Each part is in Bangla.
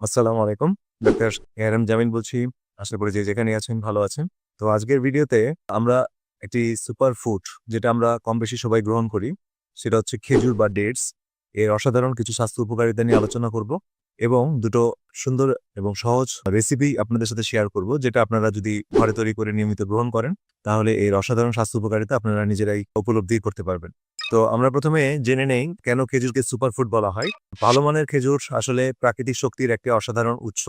আসসালামু আলাইকুম। ডাক্তার এআরএম জামিল বলছি। আশা করি যে যেখানে আছেন ভালো আছেন। তো আজকের ভিডিওতে আমরা একটি সুপার ফুড যেটা আমরা কম বেশি সবাই গ্রহণ করি, সেটা হচ্ছে খেজুর বা ডেটস। এর অসাধারণ কিছু স্বাস্থ্য উপকারিতা নিয়ে আলোচনা করব এবং দুটো সুন্দর এবং সহজ রেসিপি আপনাদের সাথে শেয়ার করব, যেটা আপনারা যদি ঘরে তৈরি করে নিয়মিত গ্রহণ করেন, তাহলে এর অসাধারণ স্বাস্থ্য উপকারিতা আপনারা নিজেরাই উপলব্ধি করতে পারবেন। তো আমরা প্রথমে জেনে নেই কেন খেজুরকে সুপার ফুড বলা হয়। ভালো মানের খেজুর আসলে প্রাকৃতিক শক্তির একটি অসাধারণ উৎস।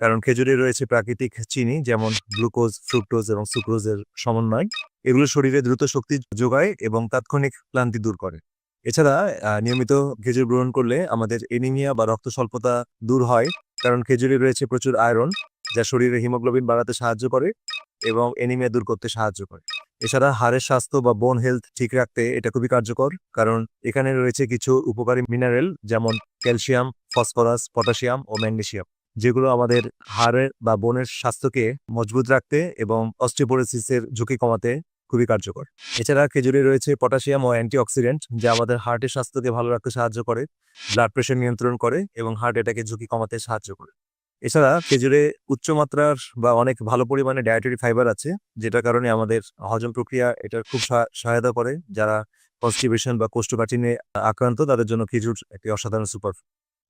কারণ খেজুরে রয়েছে প্রাকৃতিক চিনি যেমন গ্লুকোজ, ফ্রুক্টোজ এবং সুক্রোজের সমন্বয়। এগুলো শরীরে দ্রুত শক্তি যোগায় এবং তাৎক্ষণিক ক্লান্তি দূর করে। এছাড়া নিয়মিত খেজুর গ্রহণ করলে আমাদের এনিমিয়া বা রক্ত স্বল্পতা দূর হয়। কারণ খেজুরে রয়েছে প্রচুর আয়রন যা শরীরে হিমোগ্লোবিন বাড়াতে সাহায্য করে এবং এনিমিয়া দূর করতে সাহায্য করে। এছাড়া হাড়ের স্বাস্থ্য বা বোন হেলথ ঠিক রাখতে এটা খুবই কার্যকর। কারণ এখানে রয়েছে কিছু উপকারী মিনারেল যেমন ক্যালসিয়াম ফসফরাস পটাশিয়াম ও ম্যাগনেসিয়াম যেগুলো আমাদের হাড়ের বা বোনের স্বাস্থ্যকে মজবুত রাখতে এবং অস্টিওপোরোসিসের ঝুঁকি কমাতে খুবই কার্যকর। এছাড়া খেজুরে রয়েছে পটাশিয়াম ও অ্যান্টিঅক্সিডেন্ট যা আমাদের হার্টের স্বাস্থ্যকে ভালো রাখতে সাহায্য করে ব্লাড প্রেশার নিয়ন্ত্রণ করে এবং হার্ট অ্যাটাকের ঝুঁকি কমাতে সাহায্য করে। এছাড়া খেজুরে উচ্চমাত্রার বা অনেক ভালো পরিমাণে ডায়েটারি ফাইবার আছে, যেটার কারণে আমাদের হজম প্রক্রিয়া এটার খুব সহা- সহায়তা করে। যারা কনস্টিপেশন বা কোষ্ঠকাঠিন্যে আক্রান্ত, তাদের জন্য খেজুর একটি অসাধারণ সুপার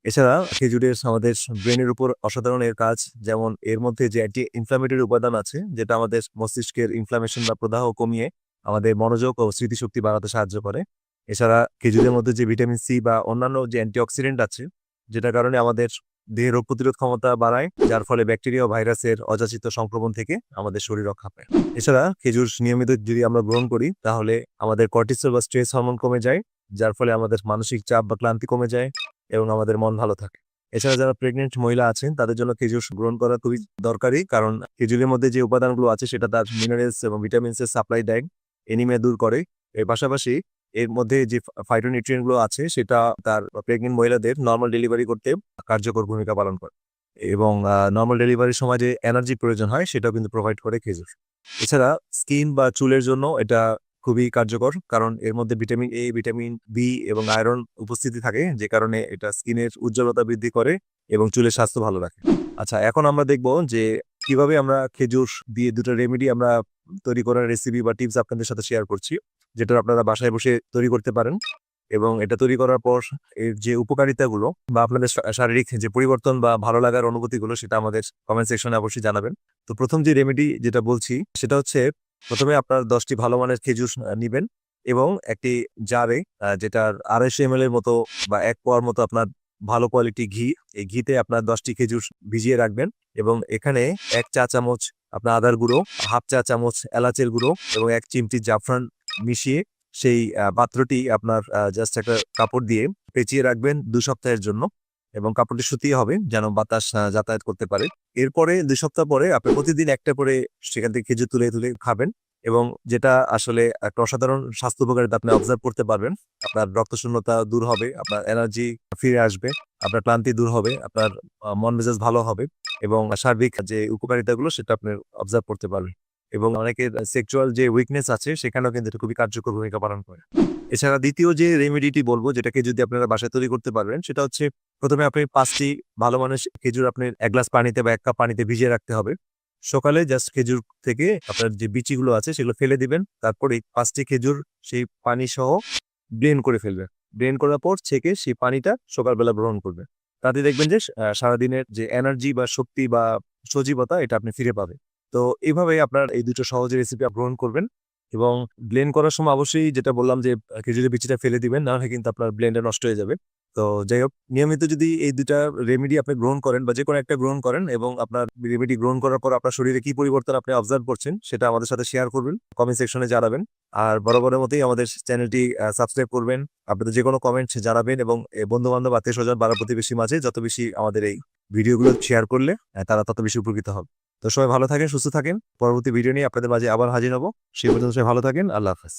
এছাড়া খেজুরের আমাদের ব্রেনের উপর অসাধারণ এর কাজ, যেমন এর মধ্যে যে অ্যান্টি ইনফ্লামেটরি উপাদান আছে, যেটা আমাদের মস্তিষ্কের ইনফ্লামেশন বা প্রদাহ কমিয়ে আমাদের মনোযোগ ও স্মৃতিশক্তি বাড়াতে সাহায্য করে। এছাড়া খেজুরের মধ্যে যে ভিটামিন সি বা অন্যান্য যে অ্যান্টিঅক্সিডেন্ট আছে, যেটার কারণে আমাদের দেহের রোগ প্রতিরোধ ক্ষমতা বাড়ায়, যার ফলে ব্যাকটেরিয়া ও ভাইরাসের অযাচিত সংক্রমণ থেকে আমাদের শরীর রক্ষা পায়। এছাড়া খেজুর নিয়মিত যদি আমরা গ্রহণ করি, তাহলে আমাদের কর্টিসল বা স্ট্রেস হরমোন কমে যায়, যার ফলে আমাদের মানসিক চাপ বা ক্লান্তি কমে যায় এবং আমাদের মন ভালো থাকে। এছাড়া যারা প্রেগনেন্ট মহিলা আছেন, তাদের জন্য খেজুর গ্রহণ করা খুবই দরকারি, কারণ খেজুরের মধ্যে যে উপাদানগুলো আছে, সেটা তার মিনারেলস এবং ভিটামিনস এর সাপ্লাই দেয়, এনিমিয়া দূর করে। এর পাশাপাশি এর মধ্যে যে ফাইটোনিউট্রিয়েন্টগুলো আছে, সেটা তার প্রেগনেন্ট মহিলাদের নর্মাল ডেলিভারি করতে কার্যকর ভূমিকা পালন করে। এবং নর্মাল ডেলিভারির সময় যে এনার্জি প্রয়োজন হয়, সেটাও কিন্তু প্রোভাইড করে খেজুর। এছাড়া স্কিন বা চুলের জন্য এটা খুবই কার্যকর, কারণ এর মধ্যে ভিটামিন এ ভিটামিন বি এবং আয়রন উপস্থিতি থাকে, যে কারণে এটা স্কিনের উজ্জ্বলতা বৃদ্ধি করে এবং চুলের স্বাস্থ্য ভালো রাখে। আচ্ছা এখন আমরা দেখব যে কীভাবে আমরা খেজুর দিয়ে দুটো রেমেডি আমরা তৈরি করার রেসিপি বা টিপস আপনাদের সাথে শেয়ার করছি। যেটা আপনারা বাসায় বসে তৈরি করতে পারেন এবং এটা তৈরি করার পর এর যে উপকারিতাগুলো বা আপনাদের শারীরিক যে পরিবর্তন বা ভালো লাগার অনুভূতিগুলো সেটা আমাদের কমেন্ট সেকশনে অবশ্যই জানাবেন। তো প্রথম যে রেমেডি যেটা বলছি সেটা হচ্ছে প্রথমে আপনার দশটি ভালো মানের খেজুর নিবেন এবং একটি জারে যেটার আড়াইশো এম এর মতো বা এক পোয়ার মতো আপনার ভালো কোয়ালিটি ঘি, এই ঘিতে আপনার দশটি খেজুর ভিজিয়ে রাখবেন এবং এখানে এক চা চামচ আপনার আদার গুঁড়ো, হাফ চা চামচ এলাচের গুঁড়ো এবং এক চিমটি জাফরান মিশিয়ে সেই পাত্রটি আপনার জাস্ট একটা কাপড় দিয়ে পেঁচিয়ে রাখবেন দু সপ্তাহের জন্য এবং কাপড়টি শুতিয়ে হবে যেন বাতাস যাতায়াত করতে পারে। এরপরে দুই সপ্তাহ পরে আপনি প্রতিদিন একটা করে সেখান থেকে খেজুর তুলে তুলে খাবেন এবং যেটা আসলে একটা অসাধারণ স্বাস্থ্য উপকারিতা আপনি অবজার্ভ করতে পারবেন। আপনার রক্তশূন্যতা দূর হবে, আপনার এনার্জি ফিরে আসবে, আপনার ক্লান্তি দূর হবে, আপনার মন মেজাজ ভালো হবে এবং সার্বিক যে উপকারিতাগুলো সেটা আপনি অবজার্ভ করতে পারবেন। এবং অনেকের সেক্সুয়াল যে উইকনেস আছে, সেখানেও কিন্তু এটা খুবই কার্যকর ভূমিকা পালন করে। এছাড়া দ্বিতীয় যে রেমেডিটি বলব, যেটাকে যদি আপনারা বাসায় তৈরি করতে পারবেন, সেটা হচ্ছে প্রথমে আপনি পাঁচটি ভালো মানের খেজুর আপনি এক গ্লাস পানিতে বা এক কাপ পানিতে ভিজিয়ে রাখতে হবে। সকালে জাস্ট খেজুর থেকে আপনার যে বিচিগুলো আছে, সেগুলো ফেলে দিবেন। তারপরে পাঁচটি খেজুর সেই পানি সহ ব্লেন্ড করে ফেলবেন। ব্লেন্ড করার পর ছেঁকে সেই পানিটা সকালবেলা গ্রহণ করবেন। তাতে দেখবেন যে সারাদিনের যে এনার্জি বা শক্তি বা সজীবতা, এটা আপনি ফিরে পাবেন। তো এইভাবে আপনার এই দুটো সহজ রেসিপি গ্রহণ করবেন এবং ব্লেন্ড করার সময় অবশ্যই যেটা বললাম যে খেজুরের বিচিটা ফেলে দিবেন, না হলে কিন্তু আপনার ব্লেন্ডটা নষ্ট হয়ে যাবে। তো যাই হোক, নিয়মিত যদি এই দুটা রেমেডি আপনি গ্রহণ করেন বা যে কোনো একটা গ্রহণ করেন এবং আপনার রেমেডি গ্রহণ করার পর আপনার শরীরে কি পরিবর্তন আপনি অবজার্ভ করছেন, সেটা আমাদের সাথে শেয়ার করবেন কমেন্ট সেকশনে জানাবেন। আর বরাবরের মতোই আমাদের চ্যানেলটি সাবস্ক্রাইব করবেন। আপনাদের যে কোনো কমেন্ট জানাবেন এবং বন্ধু বান্ধব আত্মীয় স্বজন পাড়া প্রতিবেশী মাঝে যত বেশি আমাদের এই ভিডিওগুলো শেয়ার করলে তারা তত বেশি উপকৃত হবে। তো সবাই ভালো থাকেন, সুস্থ থাকেন। পরবর্তী ভিডিও নিয়ে আপনাদের মাঝে আবার হাজির হব। সেই পর্যন্ত সবাই ভালো থাকেন, আল্লাহ হাফেজ।